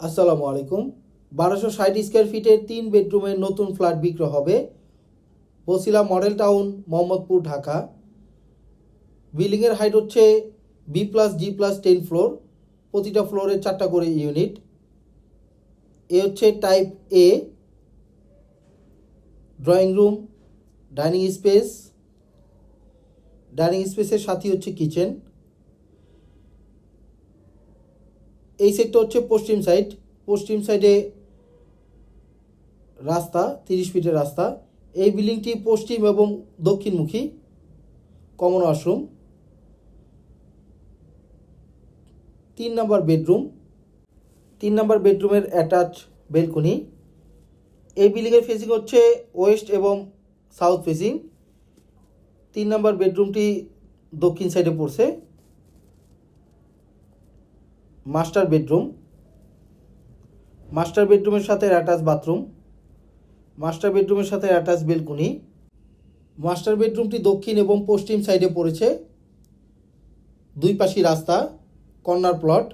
আসসালামু আলাইকুম। বারোশো ষাট স্কোয়ার ফিটের তিন বেডরুমের নতুন ফ্ল্যাট বিক্রি হবে বসিলা মডেল টাউন, মোহাম্মদপুর, ঢাকা। বিল্ডিংয়ের হাইট হচ্ছে B plus, G plus, ten floor. প্রতিটা ফ্লোরে চারটা করে ইউনিট। এ হচ্ছে type A drawing room, dining space. Dining স্পেসের সাথে হচ্ছে কিচেন। এই সাইডটা হচ্ছে পশ্চিম সাইড পশ্চিম সাইডে রাস্তা, তিরিশ ফিটের রাস্তা। এই বিল্ডিংটি পশ্চিম এবং দক্ষিণমুখী। কমন ওয়াশরুম তিন নাম্বার বেডরুম তিন নাম্বার বেডরুমের অ্যাটাচ বেলকনি এই বিল্ডিংয়ের ফেসিং হচ্ছে ওয়েস্ট এবং সাউথ ফেসিং তিন নম্বর বেডরুমটি দক্ষিণ সাইডে পড়ছে। মাস্টার বেডরুম, মাস্টার বেডরুমের সাথে অ্যাটাচ বাথরুম, মাস্টার বেডরুমের সাথে অ্যাটাচ বেলকুনি, মাস্টার বেডরুমটি দক্ষিণ এবং পশ্চিম সাইডে পড়েছে, দুই পাশি রাস্তা, কর্নার প্লট।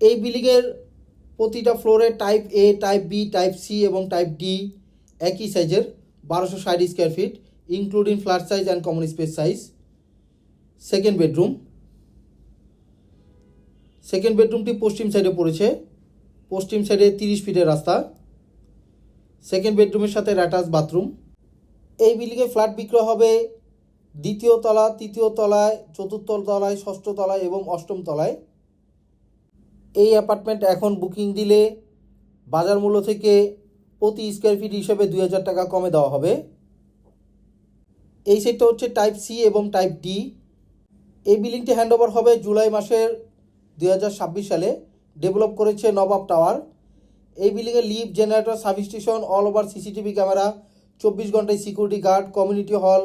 এই বিল্ডিংয়ের প্রতিটা ফ্লোরে type A type B type C এবং টাইপ ডি একই সাইজের বারোশো ষাট square feet including flat size and common space size second bedroom second বেডরুমটি পশ্চিম সাইডে পড়েছে। পশ্চিম সাইডে তিরিশ ফিটের রাস্তা। সেকেন্ড বেডরুমের সাথে অ্যাটাচ বাথরুম এই বিল্ডিংয়ে ফ্ল্যাট বিক্রয় হবে দ্বিতীয় তলা, তৃতীয় তলায়, চতুর্থ তলায়, ষষ্ঠ তলায় এবং অষ্টম তলায়। এই অ্যাপার্টমেন্ট এখন বুকিং দিলে বাজার মূল্য থেকে প্রতি স্কোয়ার ফিট হিসেবে দুই হাজার টাকা কমে দেওয়া হবে। এই সেটটা হচ্ছে টাইপ সি এবং টাইপ ডি এই বিল্ডিংটি হ্যান্ডওভার হবে জুলাই মাসের দুই হাজার ছাব্বিশ সালে ডেভেলপ করেছে নবাব টাওয়ার। এই বিল্ডিংয়ে lift, generator sub station all over CCTV camera, চব্বিশ ঘন্টায় সিকিউরিটি গার্ড কমিউনিটি হল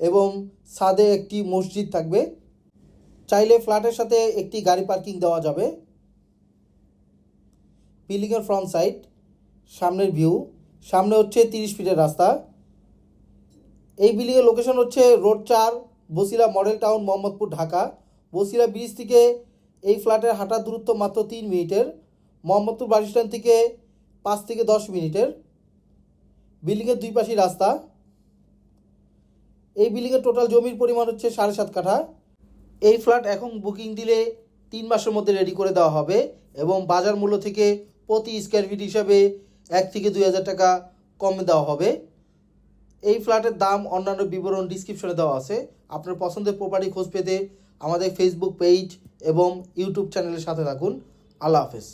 এবং ছাদে একটি মসজিদ থাকবে। চাইলে ফ্ল্যাটের সাথে একটি গাড়ি পার্কিং দেওয়া যাবে। বিল্ডিংয়ের ফ্রন্ট সাইড সামনের ভিউ সামনে হচ্ছে তিরিশ ফিটের রাস্তা। এই বিল্ডিংয়ের লোকেশন হচ্ছে রোড চার, Basila model town, Mohammadpur, Dhaka. Basila bridge থেকে এই ফ্ল্যাটের হাঁটার দূরত্ব মাত্র তিন মিনিটের। মোহাম্মদপুর বাস স্ট্যান্ড থেকে পাঁচ থেকে দশ মিনিটের। বিল্ডিংয়ের দুই পাশে রাস্তা। এই বিল্ডিংয়ের টোটাল জমির পরিমাণ হচ্ছে সাড়ে সাত কাঠা। এই ফ্ল্যাট এখন বুকিং দিলে তিন মাসের মধ্যে রেডি করে দেওয়া হবে এবং বাজার মূল্য থেকে প্রতি স্কোয়ার ফিট হিসাবে এক থেকে দুই হাজার টাকা কমে দেওয়া হবে। এই ফ্ল্যাটের দাম অন্যান্য বিবরণ ডিসক্রিপশনে দেওয়া আছে। আপনার পছন্দের প্রপার্টি খোঁজ পেতে আমাদের ফেসবুক পেজ এবং ইউটিউব চ্যানেলের সাথে থাকুন। আল্লাহ হাফেজ।